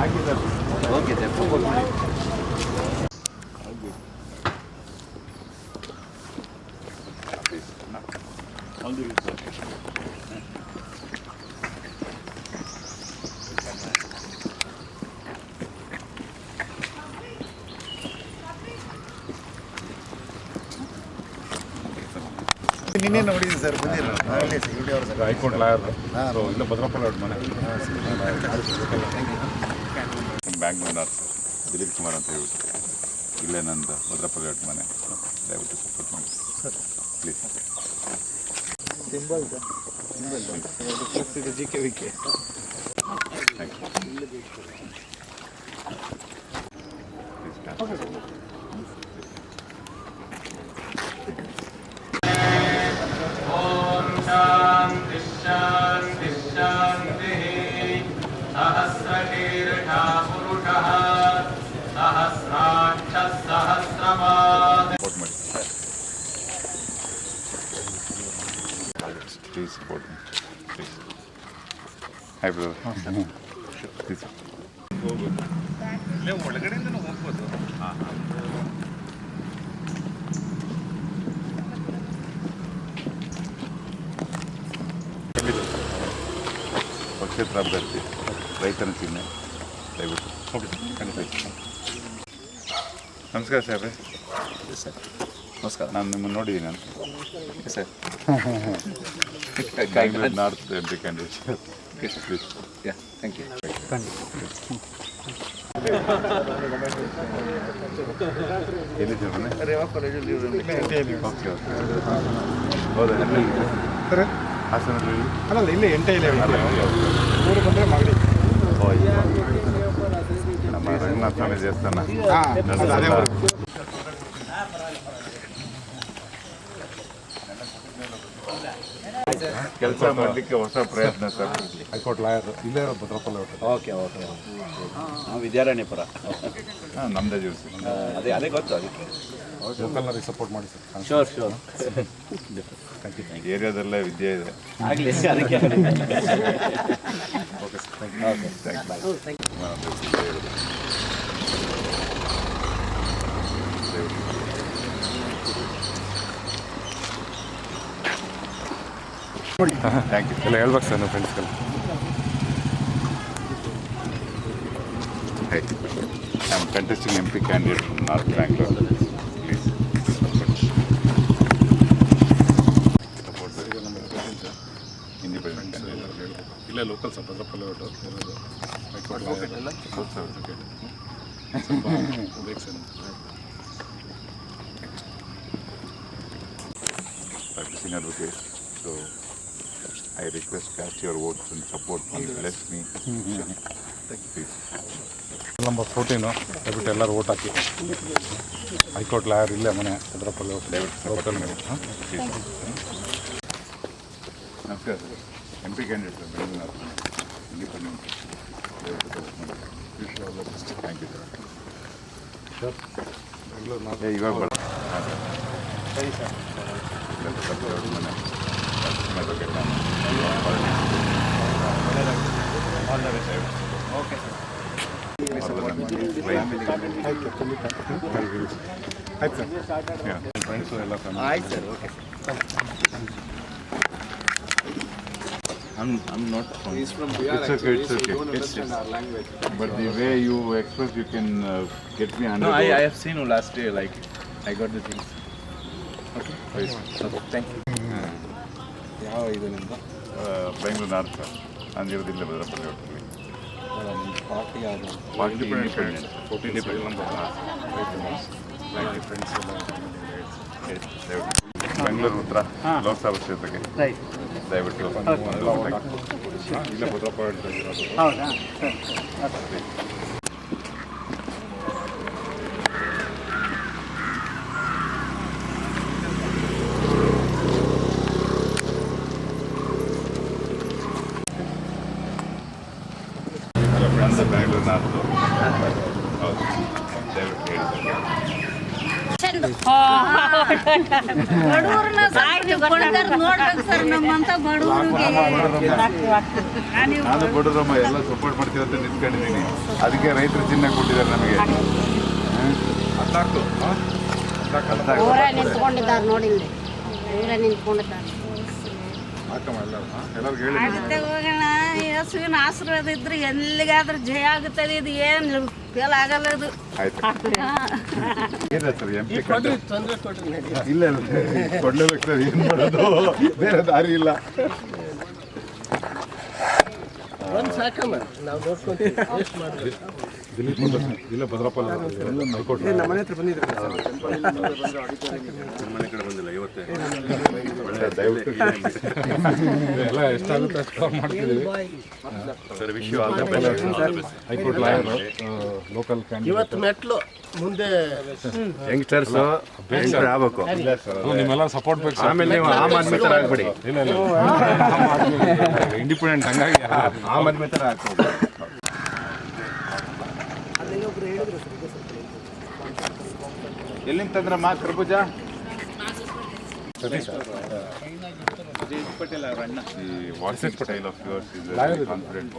ಹಾಕಿ sir okay sir ನಿನ್ನೆ ನೋಡಿದ್ದೀನಿ sir ಬಂದಿಲ್ಲ ನಾಳೆ ಸೆಕ್ಯೂರಿಟಿ ಅವರು ಸರ್ ಹೈಕೋರ್ಟ್ ಲಾಯರ್ ಹಾಂ. ಸೊ ಇಲ್ಲ ಭದ್ರಪ್ಪನ ಅವ್ರ ಮನೆ ಸರ್ ದಿಲೀಪ್ ಕುಮಾರ್ ಅಂತ ಹೇಳ್ಬಿಟ್ಟು ಇಲ್ಲೇ ನಂದು ಅವ್ರ ಮನೆ. ದಯವಿಟ್ಟು ಸಪೋರ್ಟ್ ಮಾಡಿ. Sir please G K V K thank you hi brother please ಹೋಗ್ಬೋದು. ಹಾಂ ಪಕ್ಷೇತರ ಅಭ್ಯರ್ಥಿ ರೈತನ ಚಿಹ್ನೆ ದಯವಿಟ್ಟು. ನಮಸ್ಕಾರ ಸಾಹೇಬ್ರೆ ಸರ್ ನಮಸ್ಕಾರ. ನಾನು ನಿಮ್ಮನ್ನು ನೋಡಿದ್ದೀನಿ ನಾನು. Sir north M P candidate please ya thank you ಎಲ್ಲಿದ್ದೀರ ಮನೆ ರೇವಾ ಕಾಲೇಜಲ್ಲಿ ಓಕೆ ಓಕೆ ಹೌದಾ ಎಲ್ಲಿದ್ದೀರ? ಸರ್ ಹಾಸನದಲ್ಲಿ ಅಲ್ಲಲ್ಲ ಇಲ್ಲೇ ಎಂಟೇ ಇಲ್ಲ ಅಲ್ಲ, ಓಕೆ, ಓಕೆ. ಊರು ಬಂದರೆ ಮಾಗಡಿ ಓ, ಇಲ್ಲಿ. ನಮ್ಮ ರಂಗನಾಥ ಸ್ವಾಮಿ ದೇವಸ್ಥಾನ ಹಾಂ ಅದು ಅದೇ ಊರು ಕೆಲಸ ಮಾಡಲಿಕ್ಕೆ ಹೊಸ ಪ್ರಯತ್ನ ಸರ್ ಹೈಕೋರ್ಟ್ ಲಾಯರ್ ಇಲ್ಲೇ ಭದ್ರಪ್ಪಲ್ಲ ಓಕೆ ಓಕೆ ನಾವು ವಿದ್ಯಾರಣ್ಯಪುರ ಹಾಂ ನಮ್ಮದೇ ಜ್ಯೂಸ್ ಅದೇ ಅದೇ ಗೊತ್ತು ಅದಕ್ಕೆ. ಲೋಕಲ್ನವ್ರಿಗೆ ಸಪೋರ್ಟ್ ಮಾಡಿ ಸರ್. ಶೋರ್ ಶೋರ್ ಏರಿಯಾದಲ್ಲೇ ವಿದ್ಯೆ ಇದೆ. ಆಗಲಿ ಅದಕ್ಕೆ. Okay thank you thank you ಎಲ್ಲ ಹೇಳಬಹುದು friends はい I on interesting MP candidate north Bengaluru is in the portfolio ಇಲ್ಲ ಲೋಕಲ್ ಸರ್ಪತ್ರ ಫಾಲೋವರ್ ಟು ಇರೋದು. ಐ ಇಲ್ಲ sir sir objection take but ಇದೇನೋ objection So I request cast your votes and support me. Bless me. Please. Number fourteen ದಯವಿಟ್ಟು ಎಲ್ಲರೂ vote ಹಾಕಿ high court lawyer ಇಲ್ಲೇ ಮನೆ ಭದ್ರಪ್ಪಲ್ಲ ದಯವಿಟ್ಟು ಲೋಕಲ್ support ಹಾಂ Please. ನಮಸ್ಕಾರ sir M P candidate sir Bengaluru independent thank you sir Bengaluru ಏ ಇವಾಗ ಬರ ಸರಿ sir ಮನೆ advocate ನಾನು. ಮೊದಲು ನಮಗೆ ರೈತ- ಆಯ್ತು ಸರ್ Yeah. ಫ್ರೆಂಡ್ಸು ಎಲ್ಲ ಫ್ಯಾಮಿಲಿ ಆಯ್ತು sir okay I'm, I'm not from It's okay, it's okay. It's, but the way you express, you can uh, get me under No, I, I the have seen you last year, like, I got the things. Okay, okay, thank you. ಯಾವ ಇದರಿಂದ Bengaluru north ಅಂದಿರೋದಿಲ್ಲ ಭದ್ರಪಲ್ಲಿ hotel party ಯಾವುದು? Party independent fourteen seven number friends ಎಲ್ಲ ಬೆಂಗಳೂರು ಉತ್ತರ ಲೋಕಸಭಾ ಕ್ಷೇತ್ರಕ್ಕೆ. ದಯವಿಟ್ಟು. ಇಲ್ಲೇ ಭದ್ರಪ್ಪ ಹೇಳ್ತಾ ಇರೋದು ಹೌದಾ ನಂದು ಬೆಂಗಳೂರು ನಾರ್ತು ಹೌದು ದಯವಿಟ್ಟು ಹೇಳಿ ಬಡವ್ರನ್ನ ಸಾಕಿ ಕೊಡ್ತಾರ ನೋಡ್ಬೇಕು ಸರ್ ನಮ್ಮಂತ ಬಡವ್ರಿಗೆ. ನಾನು ಬಡವ್ರಮ್ಮ ಎಲ್ಲ ಸಪೋರ್ಟ್ ಮಾಡ್ತೀವಿ ಅಂತ ನಿಂತ್ಕೊಂಡಿದ್ದೀನಿ. ಅದಕ್ಕೆ ರೈತರು ಚಿನ್ನ ಕೊಟ್ಟಿದ್ದಾರೆ ನಮಗೆ. ಊರ ನಿಂತ್ಕೊಂಡಿದ್ದಾರೆ ಊರ ನಿಂತ್ಕೊಂಡಿದ್ದಾರೆ. ಯೇಸುವಿನ ಆಶೀರ್ವಾದ ಇದ್ರೆ ಎಲ್ಲಿಗಾದ್ರೂ ಜಯ ಆಗುತ್ತದೆ ಇದು ಏನು ಫೇಲ್ ಆಗಲ್ಲ ಇದು. ಏನ ಸರ್ ಎಂ ಪಿ ಇಲ್ಲ ಇಲ್ಲ. ಕೊಡ್ಲೇಬೇಕು ಸರ್ ಏನು ಮಾಡೋದು? ಬೇರೆ ದಾರಿ ಇಲ್ಲ. ದಿಲೀಪ್ ಇಲ್ಲ ಭದ್ರಪ್ಪ ಹೈಕೋರ್ಟ್ ದಯವಿಟ್ಟು ಎಲ್ಲ ಎಷ್ಟಾಗುತ್ತೆ ಅಷ್ಟು ಕವರ್ ಮಾಡ್ತಿದ್ದೀವಿ. ಹೈಕೋರ್ಟ್ ಲಾಯರ್ ಲೋಕಲ್ ಇವತ್ತು ಮೆಟ್ಲು ಮುಂದೆ ಯಂಗ್ಸ್ಟರ್ಸ್ ಆಗ್ಬೇಕು? ನಿಮ್ಮೆಲ್ಲ ಸಪೋರ್ಟ್ ಬೇಕು ಆಮೇಲೆ ನೀವು ಆಮ್ ಆದ್ಮಿ ಥರ ಆಗ್ಬೇಡಿ. ಇಲ್ಲ ಇಲ್ಲ ಇಂಡಿಪೆಂಡೆಂಟ್ ಹಂಗಾಗಿ ಆಮ್ ಆದ್ಮಿ ಥರ ಹಾಕ್ಬೇಕು ಎಲ್ಲಿಂದ ಮಾ ಕರ್ಬೂಜ. ಈ ಒಂದು style of yours is confident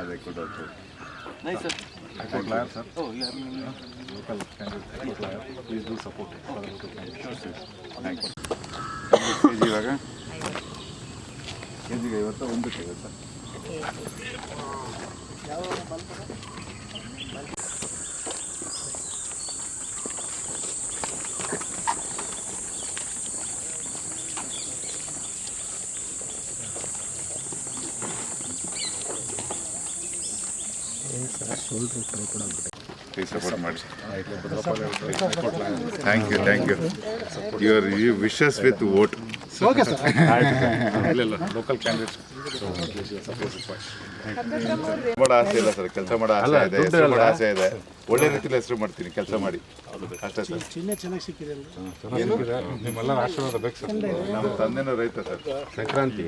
ಅದೇ ಕೂಡ high court lawyer sir local candidate lawyer please do support thank you K G ಇವಾಗ ಕೆ ಜಿಗೆ ಐವತ್ತು ಒಂದಕ್ಕೆ ಐವತ್ತಾ ಪ್ಲೀಸ್ ಟ್ರೈ ಮಾಡಿ. Thank you thank you your you wishes with vote ಇಲ್ಲ ಇಲ್ಲ ಲೋಕಲ್ ಕ್ಯಾಂಡಿಡೇಟ್ಸ್ ಮಾಡೋ ಆಸೆ ಇಲ್ಲ ಸರ್ ಕೆಲಸ ಮಾಡೋ ಆಸೆ ಇದೆ ಹೆಸರು ಮಾಡೋ ಆಸೆ ಇದೆ ಒಳ್ಳೆ ರೀತಿಯಲ್ಲಿ ಹೆಸರು ಮಾಡ್ತೀನಿ ಕೆಲಸ ಮಾಡಿ ಅಷ್ಟೇ ಸರ್ ನಿಮ್ಮೆಲ್ಲ ಆಶೀರ್ವಾದ ಬೇಕು ಸರ್ ನಮ್ಮ ತಂದೆನೂ ರೈತ ಸರ್ ಸಂಕ್ರಾಂತಿ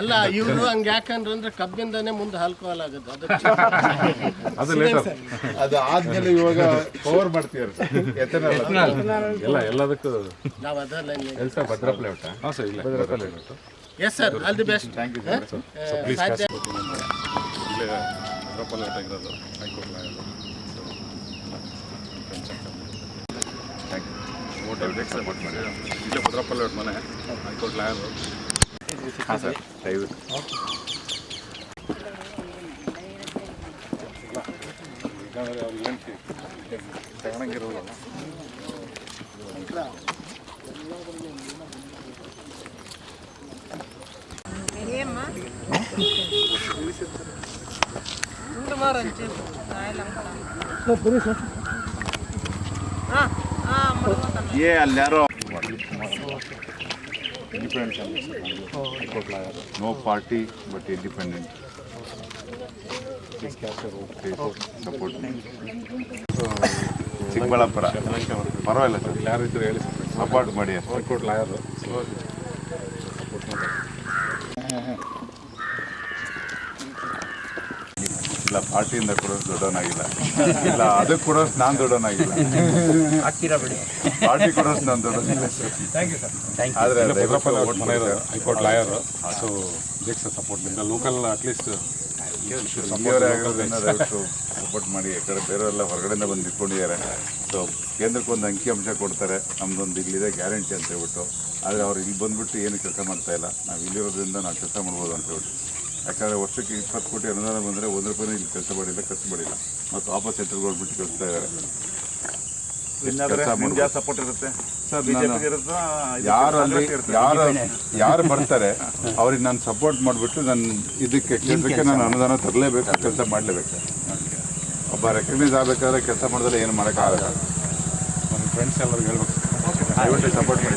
ಅಲ್ಲ ಇವರು ಹಂಗೆ ಯಾಕಂದ್ರೆ ಅಂದ್ರೆ ಕಬ್ಬಿಂದಾನೆ ಮುಂದೆ ಆಲ್ಕೋಹಾಲ್ ಆಗುತ್ತೆ ಅದು ಅದು ಆದ್ಮೇಲೆ ಇವಾಗ ಕವರ್ ಮಾಡ್ತೀವಿ ಎಲ್ಲ ಎಲ್ಲದಕ್ಕೂ ನಾವು ಅದಲ್ಲ ಕೆಲಸ ಭದ್ರಪ್ಲೆ ಊಟ ಹಾಂ ಸರ್ ಇಲ್ಲ yes sir all the best thank you sir ಸಾಧ್ಯ ಇಲ್ಲೇ ಭದ್ರಪಲ್ಲಿ ಇರೋದು ಹೈಕೋರ್ಟ್ ಯು ಓಟ್ ಸಪೋರ್ಟ್ ಮಾಡಿ ಇಲ್ಲೇ ಭದ್ರಪಲ್ಲಿ ಮನೆ ಹೈಕೋರ್ಟ್ ಲಾಯರ್ ಹಾಂ ಸರ್ ದಯವಿಟ್ಟು ಯಾಕಂದರೆ ಅವ್ರು ಏನು ತಗೊಳಂಗಿರೋಲ್ಲ ಏ ಅಲ್ಯಾರೋ independent high court lawyer no party but independent please capture support Chikkaballapura ಪರವಾಗಿಲ್ಲ ಸರ್ ಇಲ್ಲಿ ಯಾರು ಇದ್ರೆ ಹೇಳಿ ಸರ್ ಸಪೋರ್ಟ್ ಮಾಡಿ ಅಷ್ಟೇ ಹೈಕೋರ್ಟ್ ಲಾಯರ್ ಇಲ್ಲ ಪಾರ್ಟಿಯಿಂದ ಕೂಡ ದೊಡ್ಡವನಾಗಿಲ್ಲ. ಇಲ್ಲ ಅದಕ್ಕೆ ಕೂಡ ನಾನು ದೊಡ್ಡವನಾಗಿಲ್ಲ. ಪಾರ್ಟಿ ಕೂಡ ನಾನು ದೊಡ್ಡವನಾಗಿಲ್ಲ. ಆದರೆ ಅವ್ರ ಮನೆ ಹೈಕೋರ್ಟ್ ಲಾಯರ್ ಸೊ ಬೇಕು sir support local at least ಆಗಿರೋದ್ರಿಂದ ದಯವಿಟ್ಟು ಸಪೋರ್ಟ್ ಮಾಡಿ. ಈ ಕಡೆ ಬೇರೆಯವರೆಲ್ಲ ಹೊರಗಡೆಯಿಂದ ಬಂದು ನಿಂತ್ಕೊಂಡಿದ್ದಾರೆ. ಸೊ ಕೇಂದ್ರಕ್ಕೆ ಒಂದು ಅಂಕಿಅಂಶ ಕೊಡ್ತಾರೆ. ನಮ್ಮದೊಂದು ಇಲ್ಲಿದೆ ಗ್ಯಾರಂಟಿ ಅಂತ ಹೇಳ್ಬಿಟ್ಟು. ಆದರೆ ಅವ್ರು ಇಲ್ಲಿ ಬಂದುಬಿಟ್ಟು ಏನು ಕೆಲಸ ಮಾಡ್ತಾ ಇಲ್ಲ. ನಾವು ಇಲ್ಲಿರೋದ್ರಿಂದ ನಾವು ಕೆಲಸ ಮಾಡ್ಬೋದು ಅಂತ ಹೇಳ್ಬಿಟ್ಟು. ಯಾಕಂದರೆ ವರ್ಷಕ್ಕೆ ಇಪ್ಪತ್ತು ಕೋಟಿ ಅನುದಾನ ಬಂದರೆ ಒಂದು ರೂಪಾಯಿ ಇಲ್ಲಿ ಕೆಲಸ ಮಾಡಿಲ್ಲ ಖರ್ಚು ಮಾಡಿಲ್ಲ ಮತ್ತು ವಾಪಸ್ ಸೆಂಟ್ರಲ್ ಗೌರ್ಮೆಂಟ್ ಕಳಿಸ್ತಾ ಇದ್ದಾರೆ ಕೆಲಸ ಸಪೋರ್ಟ್ ಇರುತ್ತೆ ಯಾರು ಅಲ್ಲಿ ಯಾರು ಯಾರು ಬರ್ತಾರೆ ಅವ್ರಿಗೆ ನಾನು ಸಪೋರ್ಟ್ ಮಾಡಿಬಿಟ್ಟು ನಾನು ಇದಕ್ಕೆ ಕೆಲಸಕ್ಕೆ ನಾನು ಅನುದಾನ ತರಲೇಬೇಕು ಕೆಲಸ ಮಾಡಲೇಬೇಕು ಒಬ್ಬ ರೆಕಗ್ನೈಸ್ ಆಗಬೇಕಾದ್ರೆ ಕೆಲಸ ಮಾಡಿದ್ರೆ ಏನು ಮಾಡೋಕ್ಕಾಗಲ್ಲ ನನ್ನ ಫ್ರೆಂಡ್ಸ್ ಎಲ್ಲರಿಗೂ ಹೇಳ್ಬೇಕು ದಯವಿಟ್ಟು ಸಪೋರ್ಟ್ ಮಾಡಿ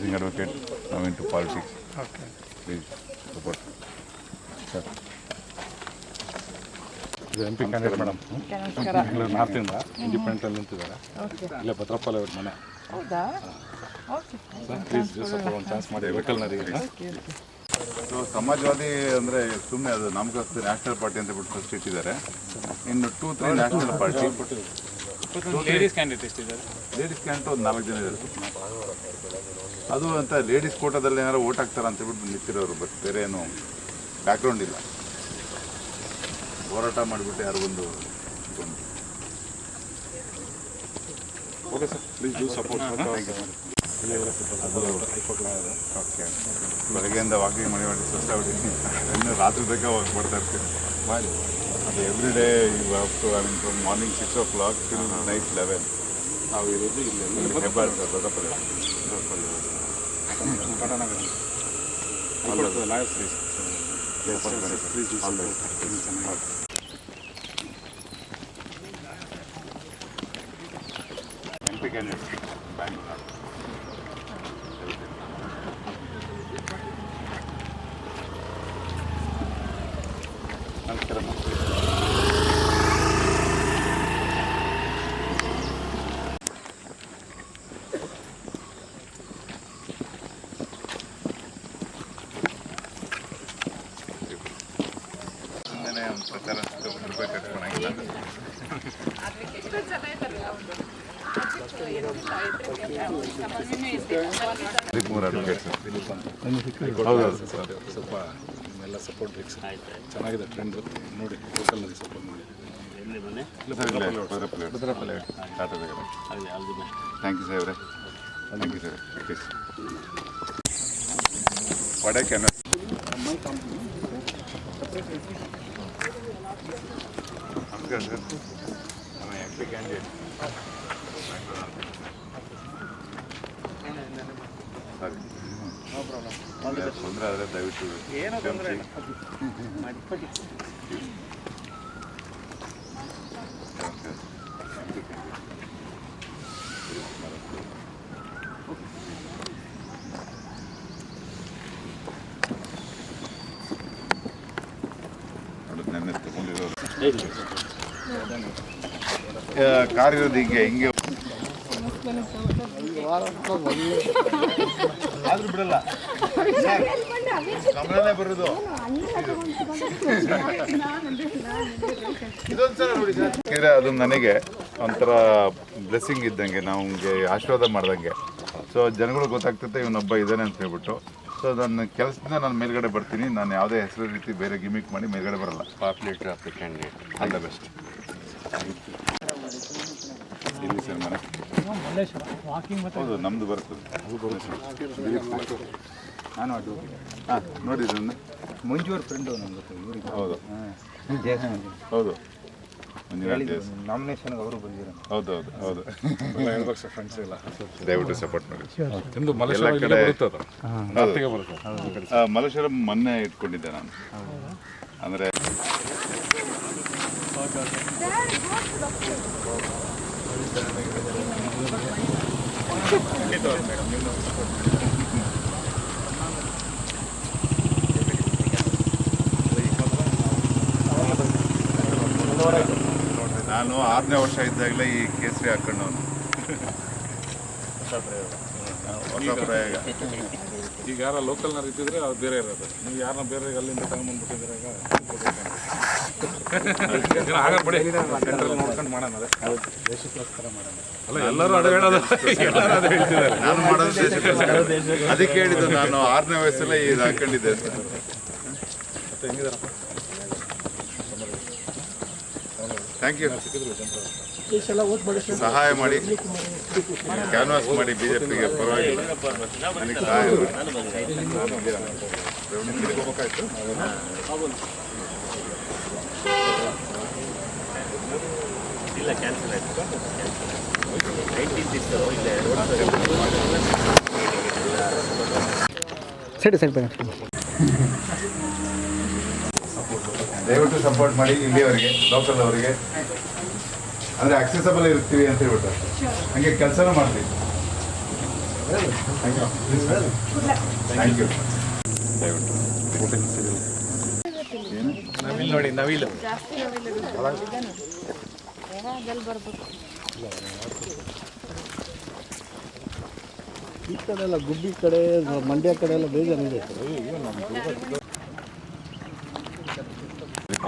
ಪ್ರಾಕ್ಟೀಸಿಂಗ್ ಅಡ್ವೊಕೇಟ್ ನಾವು ಇಂಟು ಪಾಲಿಟಿಕ್ಸ್ ಪ್ಲೀಸ್ ಸಪೋರ್ಟ್ ಇದು M P candidate madam. Bengaluru ನಾರ್ತಿಂದ ಇಂಡಿಪೆಂಡೆಂಟಲ್ಲಿ ನಿಂತಿದ್ದಾರೆ. ಇಲ್ಲ ಭದ್ರಪ್ಪ ಅವ್ರ ಮನೆ. ಹೌದಾ? ಓಕೆ ಪ್ಲೀಸ್ ಸ್ವಲ್ಪ ಒಂದು ಚಾನ್ಸ್ ಮಾಡಿ. ವೆಹಿಕಲ್ನರಿಗೆ ಸೊ ಸಮಾಜವಾದಿ ಅಂದರೆ ಸುಮ್ಮನೆ ಅದು ನಮಗೋಸ್ಕರ ನ್ಯಾಷನಲ್ ಪಾರ್ಟಿ ಅಂತ ಬಿಟ್ಟು ಫಸ್ಟ್ ಇಟ್ಟಿದ್ದಾರೆ. ಇನ್ನು two three national party ladies candidate ಎಷ್ಟಿದ್ದಾರೆ ladies candidate ಒಂದು ನಾಲ್ಕು ಜನ ಇದ್ದಾರೆ. ಅದು ಅಂತ ಲೇಡೀಸ್ ಕೋಟಾದಲ್ಲಿ ಏನಾರು ಓಟ್ ಹಾಕ್ತಾರ ಅಂತ ಬಿಟ್ಟು ನಿಂತಿರೋರು ಬಟ್ ಬೇರೆ ಏನು ಬ್ಯಾಕ್ಗ್ರೌಂಡ್ ಇಲ್ಲ. ಹೋರಾಟ ಮಾಡಿಬಿಟ್ಟು ಯಾರು ಒಂದು okay sir please do support okay ಬೆಳಗ್ಗೆಯಿಂದ ವಾಕಿಂಗ್ ಮಾಡಿ ಮಾಡಿ ಸುಸ್ತಾಗ್ಬಿಟ್ಟು ಇನ್ನು ರಾತ್ರಿ ತನಕ ವಾಕ್ ಮಾಡ್ತಾ ಇರ್ತೀನಿ. ಮಾಡಿ ಅದು every day up to I mean from morning six o'clock till night eleven ನಾವು ಇರೋದು ಇಲ್ಲಿ. Hebbal ದೊಡ್ಡಪಲ್ಲೆ lawyers please M P candidate bank ನಮಸ್ಕಾರ ಸುಮ್ಮನೆ ಒಂದು ಪ್ರಚಾರ ಒಂದು ರೂಪಾಯಿ ಕಟ್ಕೊಳಂಗಿಲ್ಲ ದಿಲೀಪ್ ಕುಮಾರ್ ಅಡ್ವೊಕೇಟ್ ಹೌದೌದು ಸರ್ ಸ್ವಲ್ಪ ನಿಮ್ಮೆಲ್ಲ ಸಪೋರ್ಟ್ ಬೇಕು ಸರ್ ಚೆನ್ನಾಗಿದೆ ಟ್ರೆಂಡ್ ನೋಡಿ ಲೋಕಲ್ನಲ್ಲಿ ಸ್ವಲ್ಪ ನೋಡಿ ಥ್ಯಾಂಕ್ ಯು ಸಾಹೇಬ್ರೆ thank you sir please sir ನಮ್ಮ ಎಂ ಪಿ ಕ್ಯಾಂಡಿಡೇಟ್ ಸರಿ ತೊಂದರೆ ಆದರೆ ದಯವಿಟ್ಟು ಕಾರ್ ಇರೋದು ಹಿಂಗೆ ಹಿಂಗೆ ಆದ್ರೂ ಬಿಡಲ್ಲ. ಕಮಲನೇ ಬರೋದು. ಇದೊಂದ್ಸಲ ನೋಡಿ ಸರ್. ಯಾಕಂದ್ರೆ ಅದು ನನಗೆ ಒಂಥರ ಬ್ಲೆಸ್ಸಿಂಗ್ ಇದ್ದಂಗೆ ನಮಗೆ ಆಶೀರ್ವಾದ ಮಾಡ್ದಂಗೆ. ಸೊ ಜನಗಳು ಗೊತ್ತಾಗ್ತೈತೆ ಇವನೊಬ್ಬ ಇದ್ದಾನೆ ಅಂತ ಹೇಳ್ಬಿಟ್ಟು. ಸೊ ನನ್ನ ಕೆಲಸದಿಂದ ನಾನು ಮೇಲ್ಗಡೆ ಬರ್ತೀನಿ. ನಾನು ಯಾವುದೇ ಹೆಸರು ರೀತಿ ಬೇರೆ ಗಿಮಿಕ್ ಮಾಡಿ ಮೇಲ್ಗಡೆ ಬರಲ್ಲ. Popularity of the candidate all the best ಇಲ್ಲಿ ಸರ್ ಮನೆ ಹೌದು ನಮ್ದು ಬರ್ತದೆ. ನಾನು ಅದು ಹಾಂ ನೋಡಿ ಇದನ್ನು ಮಂಜೂರ್ ಫ್ರೆಂಡು ನಮ್ಗೆ ಇವರಿಗೆ. ಹೌದು. ಹೌದು. ಅವರು ಬಂದಿರೋ ಹೌದು ಹೌದು ಹೌದು. ಫ್ರೆಂಡ್ಸ್ ಎಲ್ಲ ದಯವಿಟ್ಟು ಸಪೋರ್ಟ್ ಮಾಡಿ. ನಿಮ್ಮದು ಮಲೇಶ್ವರ ಕಡೆ- ಮೊನ್ನೆ ಇಟ್ಕೊಂಡಿದ್ದೆ ನಾನು. ಅಂದರೆ ನಾನು ಆರನೇ ವರ್ಷ ಇದ್ದಾಗಲೇ ಈ ಕೇಸರಿ ಹಾಕೊಂಡವನು. ಹೊಸ ಪ್ರಯೋಗ. ಈಗ ಯಾರ ಲೋಕಲ್ನ ಇದ್ದಿದ್ರೆ ಅದು ಬೇರೆ ಇರೋದು. ನೀವು ಯಾರನ್ನ ಬೇರೆ ಅಲ್ಲಿಂದ ಆಗ ಬಿಡಿ. ಸೆಂಟ್ರಲ್ ನೋಡ್ಕೊಂಡು ಮಾಡೋಣ ಅದೇ. ಅಲ್ಲ ಎಲ್ಲರೂ ಅದೇ ಹೇಳೋದು. ಎಲ್ಲರೂ ಅದೇ ಹೇಳ್ತಿದ್ದಾರೆ. ನಾನು ಮಾಡೋದು ದೇಶಕ್ಕೋಸ್ಕರ. ಅದಕ್ಕೆ ಹೇಳಿದ್ದು ನಾನು ಆರನೇ ವಯಸ್ಸಲ್ಲೇ ಇದು ಹಾಕೊಂಡಿದ್ದೆ ಅಂತ. ಮತ್ತೆ ಹೆಂಗಿದಾರಪ್ಪ? ಥ್ಯಾಂಕ್ ಯು ಸಹಾಯ ಮಾಡಿ. ಕ್ಯಾನ್ವಾಸ್ ಮಾಡಿ ಬಿಜೆಪಿಗೆ ಪರವಾಗಿಲ್ಲ. ನನಗೆ ಸಹಾಯ ಮಾಡಿ. ಸರಿ ಸೈಡ್ ಬನ್ನಿ. ದಯವಿಟ್ಟು ಸಪೋರ್ಟ್ ಮಾಡಿ ಇಲ್ಲಿಯವರಿಗೆ ಲೋಕಲ್ ಅವರಿಗೆ ಅಂದರೆ ಅಕ್ಸೆಸಬಲ್ ಇರ್ತೀವಿ ಅಂತ ಹೇಳ್ಬಿಟ್ಟು. ಹಂಗೆ ಕೆಲಸನೂ ಮಾಡ್ತೀವಿ. ಥ್ಯಾಂಕ್ ಯು ದಯವಿಟ್ಟು ನವಿಲ್ ನೋಡಿ ನವಿಲು. ಈ ಕಡೆ ಎಲ್ಲ ಗುಬ್ಬಿ ಕಡೆ ಮಂಡ್ಯ ಕಡೆ ಎಲ್ಲ ಬೇಜಾರಿದೆ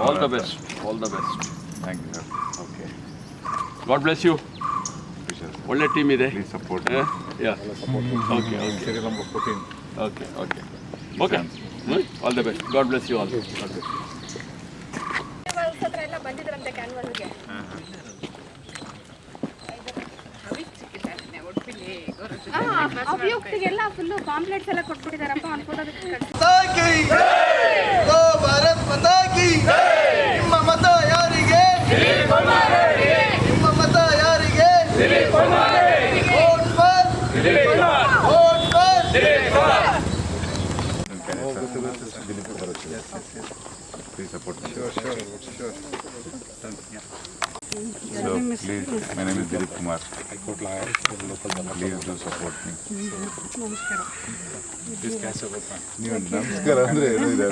all the best all the best thank you sir okay God bless you ಒಳ್ಳೆ ಟೀಮ್ ಇದೆ. Please support okay okay okay okay okay all the best God bless you all okay ಬಂದಿದ್ರಂತೆ ಕ್ಯಾನ್ವಲ್ಗೆ ಅಭಿಯುಕ್ತಿಗೆಲ್ಲ ಫುಲ್ಲು ಪಾಂಪ್ಲೆಟ್ಸ್ ಎಲ್ಲ ಕೊಟ್ಬಿಟ್ಟಿದಾರಪ್ಪ ಅನ್ಕೊಡೋದಕ್ಕೆ Please support So please, my name is Dilip Kumar. High court lawyer local Please do support me. This case about ನೀವು ನಮಸ್ಕಾರ ಅಂದ್ರೆ ಏನು ಇದೆ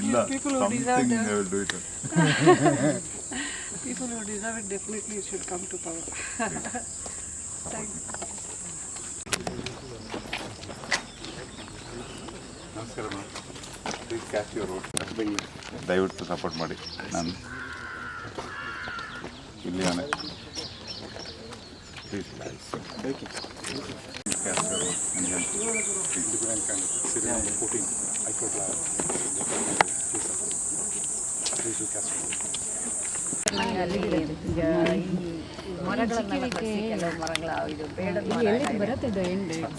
ಇಲ್ಲ something I will do it. People who deserve it definitely should come to power. ನಮಸ್ಕಾರ madam. Please catch your road ದಯವಿಟ್ಟು support ಮಾಡಿ. ನಾನು ಇಲ್ಲಿ ಅವನೇ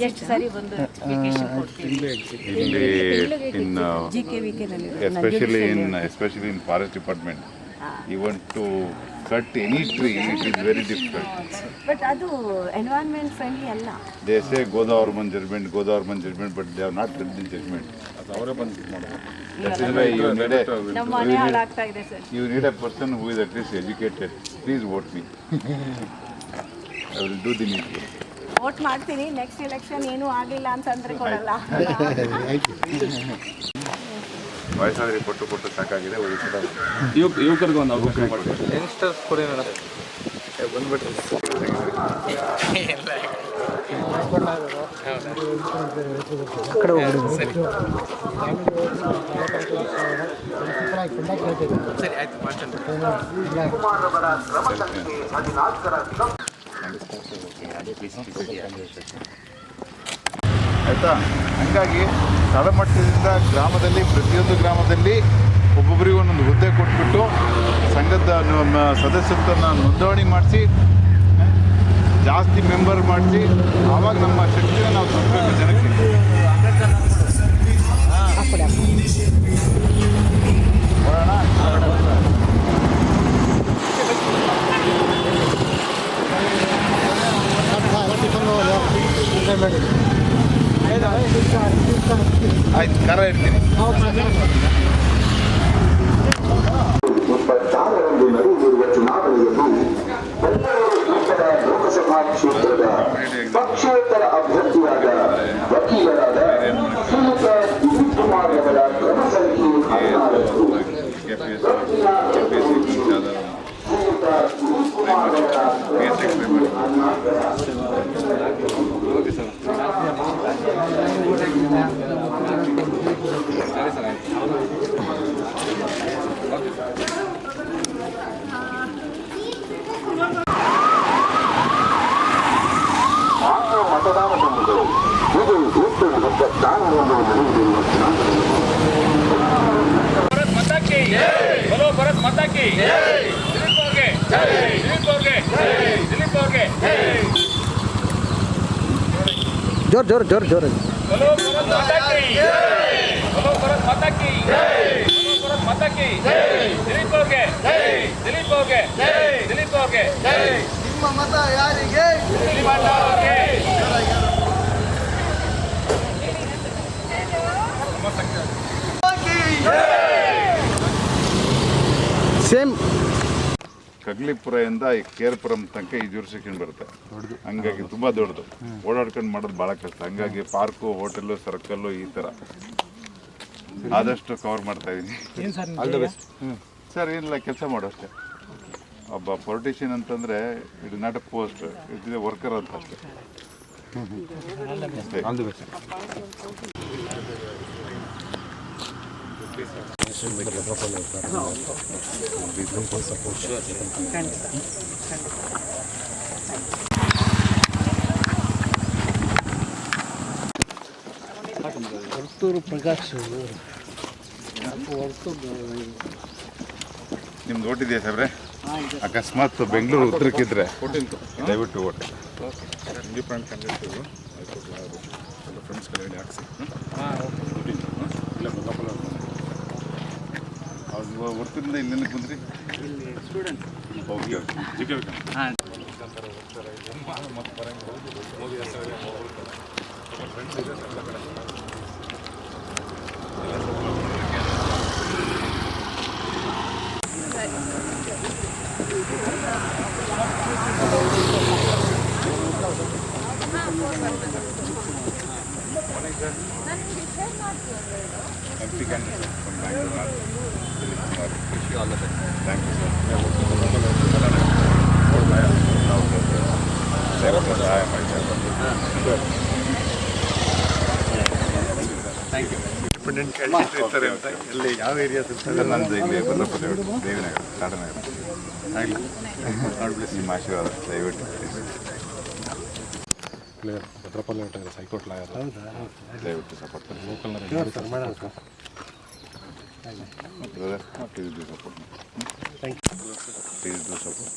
ಎಷ್ಟು ಸರಿ ಬಂದು ಇಲ್ಲಿ in especially in especially in forest department even to cut any tree it is very difficult but ಅದು ಎನ್ವೈರನ್ಮೆಂಟ್ ಫ್ರೆಂಡ್ಲಿ ಅಲ್ಲ. Godavarman judgment but they have not read the judgment ಅದು ಅವರೇ ಬಂದು ಮಾಡೋದು. That is you need a ನಮ್ಮ ಮನೆ ಹಾಳಾಗ್ತಾ ಇದೆ sir You need a person who is at least educated. Please vote me. I will do the needful. Vote ಮಾಡ್ತೀನಿ. Next election ಏನೂ ಆಗಲಿಲ್ಲ ಅಂತಂದ್ರೆ ಕೊಡಲ್ಲ. ವಯಸ್ಸಾದ್ರೆ ಕೊಟ್ಟು ಕೊಟ್ಟು ಸಾಕಾಗಿದೆ ಯುವಕರಿಗೆ ಒಂದು ಅವಕಾಶ ಮಾಡಿ ಯಂಗ್ಸ್ಟರ್ಸ್ ಕೊಡಿ ಮೇಡಮ್ ಬಂದ್ಬಿಟ್ರಿ ಆಯಿತಾ? ಹಂಗಾಗಿ ತಳಮಟ್ಟದಿಂದ ಗ್ರಾಮದಲ್ಲಿ, ಪ್ರತಿಯೊಂದು ಗ್ರಾಮದಲ್ಲಿ ಒಬ್ಬೊಬ್ಬರಿಗೂ ಒಂದೊಂದು ಹುದ್ದೆ ಕೊಟ್ಬಿಟ್ಟು ಸಂಘದ ಸದಸ್ಯತ್ವನ ನೋಂದಣಿ ಮಾಡಿಸಿ, ಜಾಸ್ತಿ ಮೆಂಬರ್ ಮಾಡಿಸಿ, ಆವಾಗ ನಮ್ಮ ಶಕ್ತಿನ ನಾವು ತರಬೇಕು ಜನಕ್ಕೆ. ಆಯ್ತು ಕರ ಇಡ್ತೀನಿ ಇಪ್ಪತ್ತಾರರಂದು ನಡೆಯಲಿರುವ ಚುನಾವಣೆಯಲ್ಲಿ माता की दिलीप ಅವ್ರಿಗೆ ದಿಲೀಪ್ ಅವ್ರಿಗೆ ದಿಲೀಪ್ ಅವ್ರಿಗೆ ಜೋರ್ ಜೋರ್ ಜೋರ್ ಜೋರ್ बोलो भारत माता की बोलो भारत माता की बोलो भारत माता की ದಿಲೀಪ್ ಅವ್ರಿಗೆ ದಿಲೀಪ್ ಅವ್ರಿಗೆ ದಿಲೀಪ್ ಅವ್ರಿಗೆ ನಿಮ್ಮ ಮತ ಯಾರಿಗೆ ದಿಲೀಪ್ ಅಣ್ಣ ಅವ್ರಿಗೆ ಸೇಮ್ ಕಗ್ಲಿಪುರದಿಂದ ಈ ಕೇರ್ಪುರಂ ತನಕ ಈ ಜೂರಿಸ್ಟಿಕ್ಷನ್ ಬರುತ್ತೆ. ಹಂಗಾಗಿ ತುಂಬಾ ದೊಡ್ಡದು. ಓಡಾಡ್ಕೊಂಡು ಮಾಡೋದು ಭಾಳ ಕಷ್ಟ. ಹಂಗಾಗಿ ಪಾರ್ಕು ಹೋಟೆಲ್ಲು ಸರ್ಕಲ್ಲು ಈ ಥರ ಆದಷ್ಟು ಕವರ್ ಮಾಡ್ತಾ ಇದ್ದೀನಿ ಸರ್ ಏನಿಲ್ಲ ಕೆಲಸ ಮಾಡೋಷ್ಟೇ ಒಬ್ಬ ಪೊಲಿಟಿಷಿಯನ್ ಅಂತಂದರೆ it not a post it is a worker ಅಂತ ಅಷ್ಟೇ. ವರ್ತೂರು ಪ್ರಕಾಶ್ ನಿಮ್ದು ಓಟಿದೆಯಾ ಸಾಬ್ರೆ ಅಕಸ್ಮಾತ್ ಬೆಂಗಳೂರು ಉತ್ತರಕ್ಕಿದ್ರೆ ದಯವಿಟ್ಟು ಓಟ್ ಇಂಡಿಪೆಂಡೆಂಟ್ ಕ್ಯಾಂಡಿಡೇಟ್ ಇವರು ಹೈಕೋರ್ಟ್ ಲಾಯರು ಎಲ್ಲ ಫ್ರೆಂಡ್ಸ್ ಕಡೆ ಹಾಕ್ಸಿ ಇಲ್ಲ ಬದಲಾಪಲ್ಲ ಇಲ್ಲೆಲ್ಲ ಕುಂದ್ರಿ student okay okay G K ವಿಕ M P candidate from Bangalore thank you sir ಸಹಾಯ ಯು ಇಂಡಿಪೆಂಡೆಂಟ್ ಕ್ಯಾಂಡಿಡೇಟ್ ಇರ್ತಾರೆ ಅಂತ ಎಲ್ಲಿ ಯಾವ ಏರಿಯಾ ಇಲ್ಲ, ನಂದು ಇಲ್ಲಿ ಬದಲಾಪುರ ದೇವಿನಗರ ಕಾಡನಗರ ಆಗಲಿ ನೋಡಿ ಪ್ಲೀಸ್ ನಿಮ್ಮ ಆಶೀರ್ವಾದ ದಯವಿಟ್ಟು ಕ್ಲಿಯರ್ ಭದ್ರಪಲ್ಲಿ ಹೊಟ್ಟೆ ಹೈಕೋರ್ಟ್ ಲಾಯರ್ ದಯವಿಟ್ಟು ಸಪೋರ್ಟ್ ಮಾಡಿ ಲೋಕಲ್ನ brother please do support thank you please do support